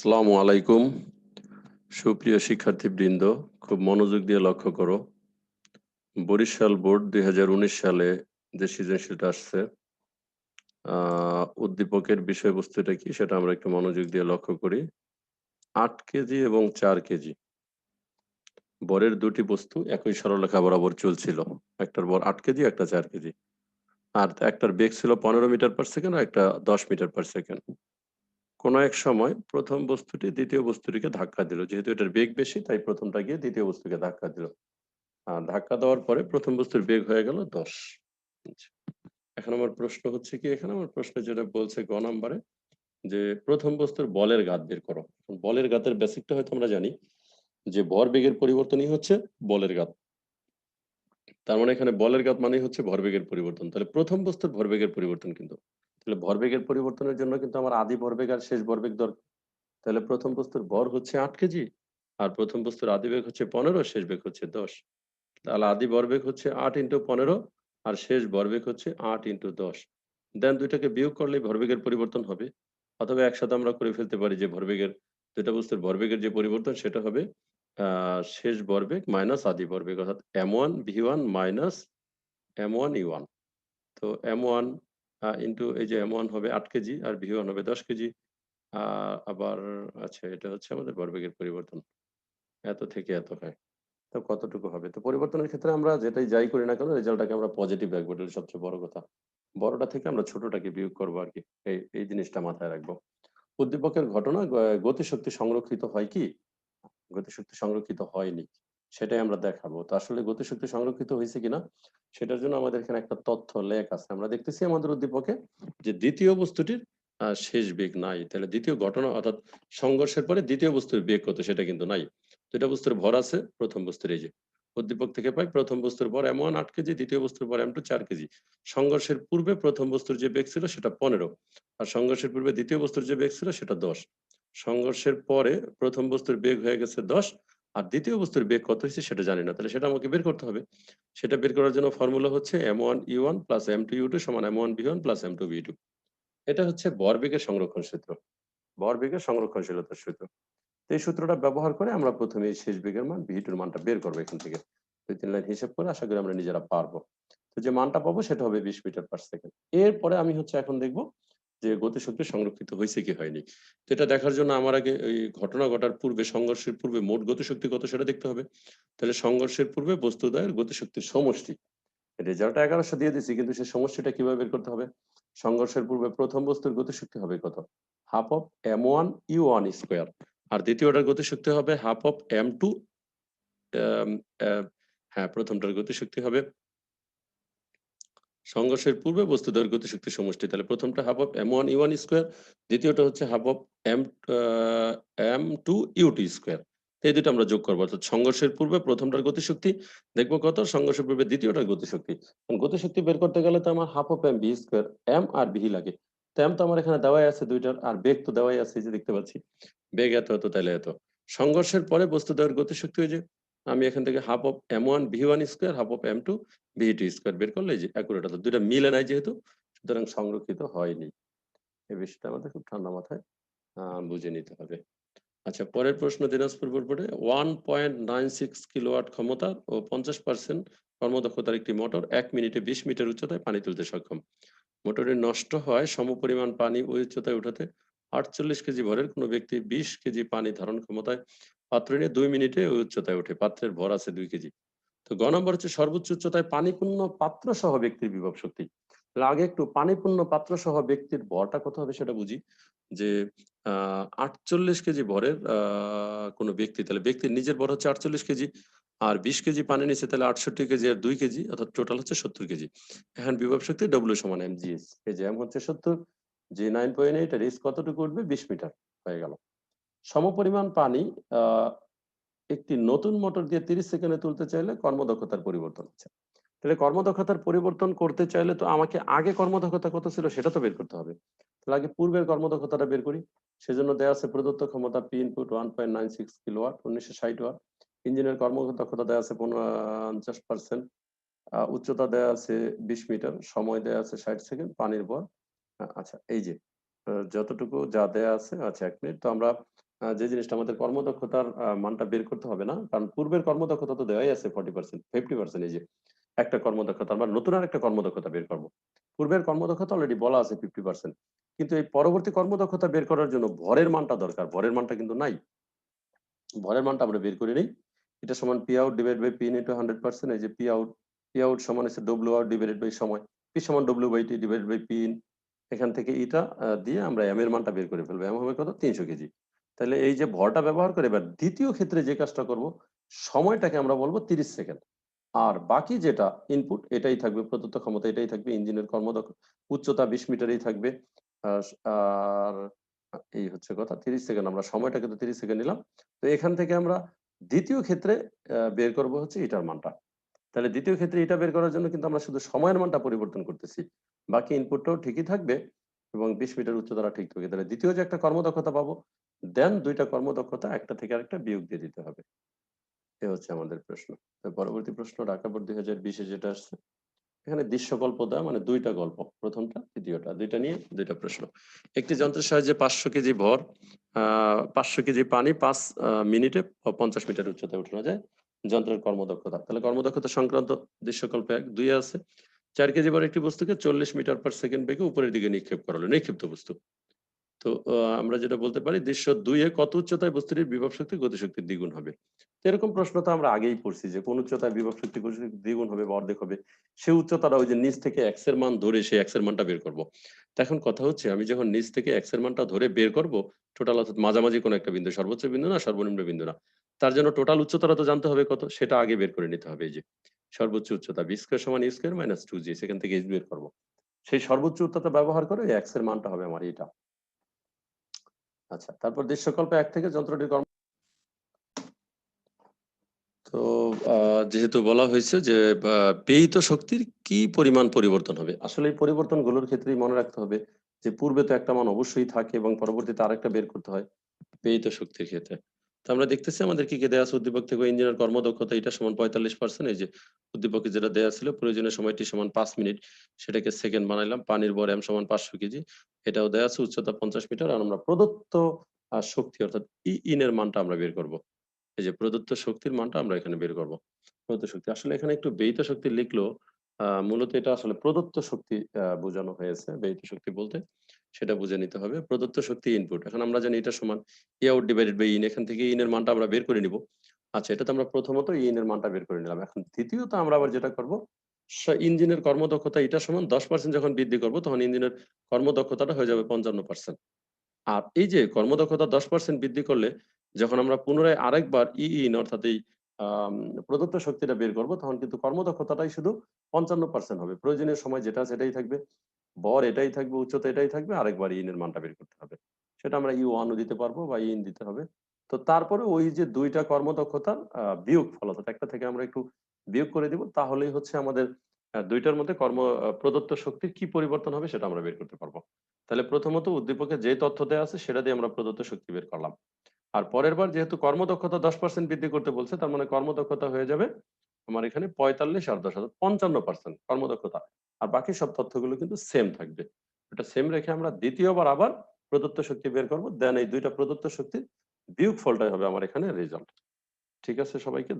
আসসালামু আলাইকুম। সুপ্রিয় শিক্ষার্থীবৃন্দ, খুব মনোযোগ দিয়ে লক্ষ্য করো। বরিশাল বোর্ড দুই হাজার উনিশ সালে যে সৃজনশীলটা আসছে উদ্দীপকের বিষয়বস্তুটা কি সেটা আমরা একটু মনোযোগ দিয়ে লক্ষ্য করি। আট কেজি এবং চার কেজি। বরের দুটি বস্তু একই সরলরেখা বরাবর চলছিল। একটার বর আট কেজি, একটা চার কেজি। আর একটার বেগ ছিল পনেরো মিটার পার সেকেন্ড আর একটা দশ মিটার পার সেকেন্ড কোন এক সময় প্রথম বস্তুটি দ্বিতীয় বস্তুটিকে ধাক্কা দিল। যেহেতু এটার বেগ বেশি, তাই প্রথমটা গিয়ে দ্বিতীয় বস্তুকে ধাক্কা দিল। আর ধাক্কা দেওয়ার পরে প্রথম বস্তুর বেগ হয়ে গেল দশ। আচ্ছা। এখন আমার প্রশ্ন হচ্ছে কি? এখানে আমার প্রশ্ন যেটা বলছে গ নাম্বারে যে প্রথম বস্তুর বলের গাত বের করো। বলের গাতের বেসিকটা হয়তো আমরা জানি যে ভর বেগের পরিবর্তনই হচ্ছে বলের গাত। তার মানে এখানে বলের গাত মানেই হচ্ছে ভরবেগের পরিবর্তন। তাহলে প্রথম বস্তুর ভরবেগের পরিবর্তন কিন্তু। তাহলে ভরবেগের পরিবর্তনের জন্য কিন্তু আমার আদি ভরবেগ আর শেষ ভরবেগ দরকার। তাহলে প্রথম বস্তুর ভর হচ্ছে আট কেজি আর প্রথম বস্তুর আদি বেগ হচ্ছে পনেরো, শেষ বেগ হচ্ছে দশ। তাহলে আদি ভরবেগ হচ্ছে আট ইন্টু পনেরো আর শেষ ভরবেগ হচ্ছে আট ইন্টু দশ। দেন দুইটাকে বিয়োগ করলে ভরবেগের পরিবর্তন হবে। অথবা একসাথে আমরা করে ফেলতে পারি যে ভরবেগের দুইটা বস্তুর ভরবেগের যে পরিবর্তন সেটা হবে শেষ ভরবেগ মাইনাস আদি ভরবেগ, অর্থাৎ M one V one minus M one E one. তো এম ওয়ান ইন্টু এই যে এম হবে আট কেজি আর ভি ওয়ান হবে দশ কেজি। আবার আচ্ছা এটা হচ্ছে আমাদের ভরবেগের পরিবর্তন। এত থেকে এত হয়। তো কতটুকু হবে? তো পরিবর্তনের ক্ষেত্রে আমরা যেটাই যাই করি না কেন, রেজাল্টটাকে আমরা পজিটিভ রাখব, এটা সবচেয়ে বড় কথা। বড়টা থেকে আমরা ছোটটাকে বিয়োগ করব আর কি। এই এই জিনিসটা মাথায় রাখব। উদ্দীপকের ঘটনা গতিশক্তি সংরক্ষিত হয় কি? গতিশক্তি সংরক্ষিত হয়নি। সেটাই আমরা দেখাবো। তো আসলে গতিশক্তি সংরক্ষিত হয়েছে কিনা, সেটার জন্য আমাদের এখানে একটা তথ্য লেখ আছে। আমরা দেখতেছি আমাদের উদ্দীপকে যে দ্বিতীয় বস্তুটির শেষ বেগ নাই। তাহলে দ্বিতীয় ঘটনা অর্থাৎ সংঘর্ষের পরে দ্বিতীয় বস্তুর বেগ কত, সেটা কিন্তু নাই। দুইটা বস্তুর ভর আছে, প্রথম বস্তুর এই যে উদ্দীপক থেকে পাই, প্রথম বস্তুর ভর এম ওয়ান আট কেজি, দ্বিতীয় বস্তুর ভর এম টু চার কেজি। সংঘর্ষের পূর্বে প্রথম বস্তুর যে বেগ ছিল সেটা পনেরো, আর সংঘর্ষের পূর্বে দ্বিতীয় বস্তুর যে বেগ ছিল সেটা দশ। সংঘর্ষের পরে প্রথম বস্তুর বেগ হয়ে গেছে দশ আর দ্বিতীয় বস্তুর বেগ কত হয়েছে সেটা জানি না। তাহলে সেটা আমাকে বের করতে হবে। সেটা বের করার জন্য ফর্মুলা হচ্ছে M one E one plus M two U two সমান M one B one plus M two B two এটা হচ্ছে ভরবেগের সংরক্ষণ সূত্র। ভরবেগের সংরক্ষণশীলতার সূত্র। তো এই সূত্রটা ব্যবহার করে আমরা প্রথমে এই শেষ বেগের মান ভি টুর মানটা বের করব এখান থেকে। দুই তিন লাইন হিসেব করে আশা করি আমরা নিজেরা পারব। তো যে মানটা পাবো সেটা হবে বিশ মিটার পার সেকেন্ড এরপরে আমি হচ্ছে এখন দেখব যে গতিশক্তি সংরক্ষিত হয়েছে কি হয়নি। তো এটা দেখার জন্য আমার আগে ওই ঘটনা ঘটার পূর্বে, সংঘর্ষের পূর্বে মোট গতিশক্তি কত সেটা দেখতে হবে। তাহলে সংঘর্ষের পূর্বে বস্তুদ্বয়ের গতিশক্তির সমষ্টি। রেজাল্টটা এগারোশো দিয়ে দিছি কিন্তু সেই সমষ্টিটা কীভাবে বের করতে হবে? সংঘর্ষের পূর্বে প্রথম বস্তুর গতিশক্তি হবে কত? Half of M one U one square. আর দ্বিতীয়টার গতিশক্তি হবে হাফ অফ এম টু হ্যাঁ প্রথমটার গতিশক্তি হবে সংঘর্ষের পূর্বে বস্তু বস্তুদ্বয়ের গতিশক্তি সমষ্টি। তাহলে প্রথমটা half of M one U one square, দ্বিতীয়টা হচ্ছে half of M M two U two square এই দুটো আমরা যোগ করব। অর্থাৎ সংঘর্ষের পূর্বে প্রথমটার গতিশক্তি, দেখব কত? সংঘর্ষের পূর্বে দ্বিতীয়টার গতিশক্তি। গতিশক্তি বের করতে গেলে তো আমার half of M V square, M R V লাগে। তো এম তো আমার এখানে দেওয়াই আছে দুইটার, আর বেগ তো দেওয়াই আছে যে দেখতে পাচ্ছি। বেগ এত এত তাহলে এত। সংঘর্ষের পরে বস্তুদ্বয়ের গতিশক্তি হয়ে যে আমি এখান থেকে half of M one V one square half of M two V two square বের করলে যে অ্যাকুরেট অর্থাৎ দুইটা মিলে নাই যেহেতু, সুতরাং সংরক্ষিত হয়নি। এই বিষয়টা আমাদের খুব ঠান্ডা মাথায় বুঝে নিতে হবে। আচ্ছা পরের প্রশ্ন, দিনাজপুর বোর্ডে one point nine six kilowatt ক্ষমতা ও পঞ্চাশ পার্সেন্ট কর্মদক্ষতার একটি মোটর এক মিনিটে বিশ মিটার উচ্চতায় পানি তুলতে সক্ষম। মোটরে নষ্ট হয়, সমপরিমাণ পানি ওই উচ্চতায় উঠাতে আটচল্লিশ কেজি ভরের কোনো ব্যক্তি বিশ কেজি পানি ধারণ ক্ষমতায় পাত্র নিয়ে দুই মিনিটে ওই উচ্চতায় ওঠে। পাত্রের ভর আছে দুই কেজি। তো গ নম্বর হচ্ছে সর্বোচ্চ উচ্চতায় পানিপূর্ণ পাত্র সহ ব্যক্তির বিভব শক্তি। তাহলে আগে একটু পানিপূর্ণ পাত্র সহ ব্যক্তির ভরটা কত হবে সেটা বুঝি। যে আটচল্লিশ কেজি ভরের কোনো ব্যক্তি, তাহলে ব্যক্তির নিজের ভর হচ্ছে আটচল্লিশ কেজি আর বিশ কেজি পানি নিচ্ছে তাহলে আটষট্টি কেজি আর দুই কেজি, অর্থাৎ টোটাল হচ্ছে সত্তর কেজি। এখন বিভব শক্তি ডব্লিউ সমান এম জিএস এই যে এম হচ্ছে সত্তর জি নাইন পয়েন্ট এইট আর এস কতটুকু উঠবে? বিশ মিটার হয়ে গেল। সমপরিমাণ পানি একটি নতুন মোটর দিয়ে তিরিশ সেকেন্ডে তুলতে চাইলে কর্মদক্ষতার পরিবর্তন হচ্ছে। তাহলে কর্মদক্ষতার পরিবর্তন করতে চাইলে তো আমাকে আগে কর্মদক্ষতা কত ছিল সেটা তো বের করতে হবে। তাহলে আগে পূর্বের কর্মদক্ষতাটা বের করি। সেজন্য দেওয়া আছে প্রদত্ত ক্ষমতা P input one point nine six kilowatt উনিশশো ষাট ওয়াট ইঞ্জিনের কর্মদক্ষতা দেওয়া আছে পঞ্চাশ পার্সেন্ট উচ্চতা দেওয়া আছে বিশ মিটার সময় দেওয়া আছে ষাট সেকেন্ড পানির আহ, আচ্ছা এই যে যতটুকু যা দেয়া আছে আচ্ছা এক মিনিট। তো আমরা যে জিনিসটা আমাদের কর্মদক্ষতার মানটা বের করতে হবে না। কারণ পূর্বের কর্মদক্ষতা তো দেওয়াই আছে 40% 50% এই যে একটা কর্মদক্ষতা আমরা নতুন আরেকটা কর্মদক্ষতা বের করব। পূর্বের কর্মদক্ষতা অলরেডি বলা আছে 50% কিন্তু এই পরবর্তী কর্মদক্ষতা বের করার জন্য ভরের মানটা দরকার। ভরের মানটা কিন্তু নাই। ভরের মানটা আমরা বের করে নেই। এটা সমান P out divide by P in into 100% এই যে পি আউট, পি আউট সমান হচ্ছে ডব্লিউ আউট ডিভাইডেড বাই সময়। পি সমান W by T divided by P in. এখান থেকে এটা দিয়ে আমরা এম এর মানটা বের করে ফেলব। এম হবে কত? ৩০০ কেজি। তাহলে এই যে ভরটা ব্যবহার করে এবার দ্বিতীয় ক্ষেত্রে যে কাজটা করব, সময়টাকে আমরা বলব ৩০ সেকেন্ড। আর বাকি যেটা ইনপুট এটাই থাকবে প্রদত্ত ক্ষমতা এটাই থাকবে ইঞ্জিনের কর্মদক্ষ উচ্চতা ২০ মিটারেই থাকবে। আর এই হচ্ছে কথা ৩০ সেকেন্ড আমরা সময়টা কিন্তু ৩০ সেকেন্ড নিলাম। তো এখান থেকে আমরা দ্বিতীয় ক্ষেত্রে বের করব হচ্ছে এটার মানটা। তাহলে দ্বিতীয় ক্ষেত্রে এটা বের করার জন্য কিন্তু আমরা শুধু সময়ের মানটা পরিবর্তন করতেছি। বাকি ইনপুটটাও ঠিকই থাকবে এবং ২০ মিটার উচ্চতাটা ঠিক থাকবে। তাহলে দ্বিতীয় যে একটা কর্মদক্ষতা পাবো, দেন ২ টা কর্মদক্ষতা একটা থেকে আরেকটা বিয়োগ দিয়ে দিতে হবে। এ হচ্ছে আমাদের প্রশ্ন। পরবর্তী প্রশ্ন ঢাকা বোর্ড ২০২০ এ যেটা আসছে। এখানে দৃশ্যকল্প দেওয়া মানে ২ টা গল্প। ১ম টা, দ্বিতীয়টা। ২ টা নিয়ে ২ টা প্রশ্ন। একটি যন্ত্রের সাহায্যে ৫০০ কেজি ভর, আ ৫০০ কেজি পানি ৫ আ মিনিটে পঞ্চাশ মিটার উচ্চতায় উঠানো যায়। যন্ত্রের কর্মদক্ষতা। তাহলে কর্মদক্ষতা সংক্রান্ত দৃশ্যকল্প ১, ২ এ আছে। চার কেজি ভরের একটি বস্তুকে ৪০ মিটার পার সেকেন্ড বেগে উপরের দিকে নিক্ষেপ করা হলো। নিক্ষিপ্ত বস্তু। তো আমরা যেটা বলতে পারি দৃশ্য ২ এ কত উচ্চতায় বস্তুটির বিভব শক্তি গতিশক্তির দ্বিগুণ হবে? এরকম প্রশ্ন তো আমরা আগেই পড়ছি যে কোন উচ্চতায় বিভব শক্তি গতিশক্তির দ্বিগুণ হবে বা অর্ধেক হবে। সে উচ্চতাটা ওই যে নিচ থেকে x এর মান ধরে সেই x এর মানটা বের করব। এখন কথা হচ্ছে আমি যখন নিচ থেকে x এর মানটা ধরে বের করব, টোটাল অর্থাৎ মাঝামাঝি কোনো একটা বিন্দু, সর্বোচ্চ বিন্দু না সর্বনিম্ন বিন্দু না। তার জন্য টোটাল উচ্চতাটা তো জানতে হবে কত? সেটা আগে বের করে নিতে হবে এই যে। সর্বোচ্চ উচ্চতা b স্কয়ার সমান a স্কয়ার মাইনাস 2g সেখান থেকে h বের করব সেই সর্বোচ্চ উচ্চতা ব্যবহার করে x এর মানটা হবে আমার এটা। আচ্ছা, তারপর দৃশ্যকল্প এক থেকে যন্ত্রটির কর্ম তো যেহেতু বলা হয়েছে যে ব্যয়িত শক্তির কি পরিমাণ পরিবর্তন হবে? আসলে এই পরিবর্তনগুলোর ক্ষেত্রেই মনে রাখতে হবে যে পূর্বে তো একটা মান অবশ্যই থাকে এবং পরবর্তীতে আরেকটা বের করতে হয় ব্যয়িত শক্তির ক্ষেত্রে। আমরা দেখতেছি আমাদের কি, কি দেয়া আছে উদ্দীপক থেকে ইঞ্জিনের কর্মদক্ষতা এটা সমান ৪৫% এই যে উদ্দীপকে যেটা দেয়া ছিল প্রয়োজনীয় সময়টি সমান পাঁচ মিনিট সেটাকে সেকেন্ড বানাইলাম। পানির ভর m সমান ৫০০ কেজি। এটাও দেয়া আছে উচ্চতা ৫০ মিটার আর আমরা প্রদত্ত আ শক্তি অর্থাৎ ই ইন এর মানটা আমরা বের করব। এই যে প্রদত্ত শক্তির মানটা আমরা এখানে বের করব। প্রদত্ত শক্তি। আসলে এখানে একটু ব্যয়িত শক্তি লিখলেও আ মূলত এটা আসলে প্রদত্ত শক্তি আ বোঝানো হয়েছে। ব্যয়িত শক্তি বলতে সেটা বুঝে নিতে হবে। প্রদত্ত শক্তি ইনপুট। এখন আমরা জানি এটা সমান E out divided by in এখান থেকে ইন এর মানটা আমরা বের করে নিব। আচ্ছা এটা তো আমরা প্রথমত ইন এর মানটা বের করে নিলাম। এখন দ্বিতীয়ত আমরা আবার যেটা করব ইঞ্জিনের কর্মদক্ষতা এটা সমান 10% যখন বৃদ্ধি করব, তখন ইঞ্জিনের কর্মদক্ষতাটা হয়ে যাবে ৫৫%। আর এই যে কর্মদক্ষতা 10% বৃদ্ধি করলে, যখন আমরা পুনরায় আরেকবার ই ইন অর্থাৎ এই প্রদত্ত শক্তিটা বের করব, তখন কিন্তু কর্মদক্ষতাটাই শুধু ৫৫% হবে। প্রয়োজনীয় সময় যেটা সেটাই থাকবে। ভর এটাই থাকবে, উচ্চতা এটাই থাকবে। আরেকবার ইন এর মানটা বের করতে হবে। সেটা আমরা ই1 ও দিতে পারব বা ইন দিতে হবে। তো তারপরে ওই যে দুইটা কর্মদক্ষতার আ বিয়োগফল অর্থাৎ একটা থেকে আমরা একটু বিয়োগ করে দিব তাহলেই হচ্ছে আমাদের আ ২ টার মধ্যে কর্ম প্রদত্ত শক্তির কি পরিবর্তন হবে সেটা আমরা বের করতে পারব। তাহলে প্রথমত উদ্দীপকে যে তথ্য দেওয়া আছে সেটা দিয়ে আমরা প্রদত্ত শক্তি বের করলাম। আর পরের বার যেহেতু কর্মদক্ষতা 10% বৃদ্ধি করতে বলছে তার মানে কর্মদক্ষতা হয়ে যাবে আমার এখানে ৪৫ আর ১০ অর্থাৎ ৫৫% কর্মদক্ষতা। আর বাকি সব তথ্যগুলো কিন্তু সেম থাকবে। এটা সেম রেখে আমরা দ্বিতীয়বার আবার প্রদত্ত শক্তি বের করব। দেন এই ২ টা প্রদত্ত শক্তির বিয়োগ ফলটাই হবে আমার এখানে রেজাল্ট। ঠিক আছে সবাইকে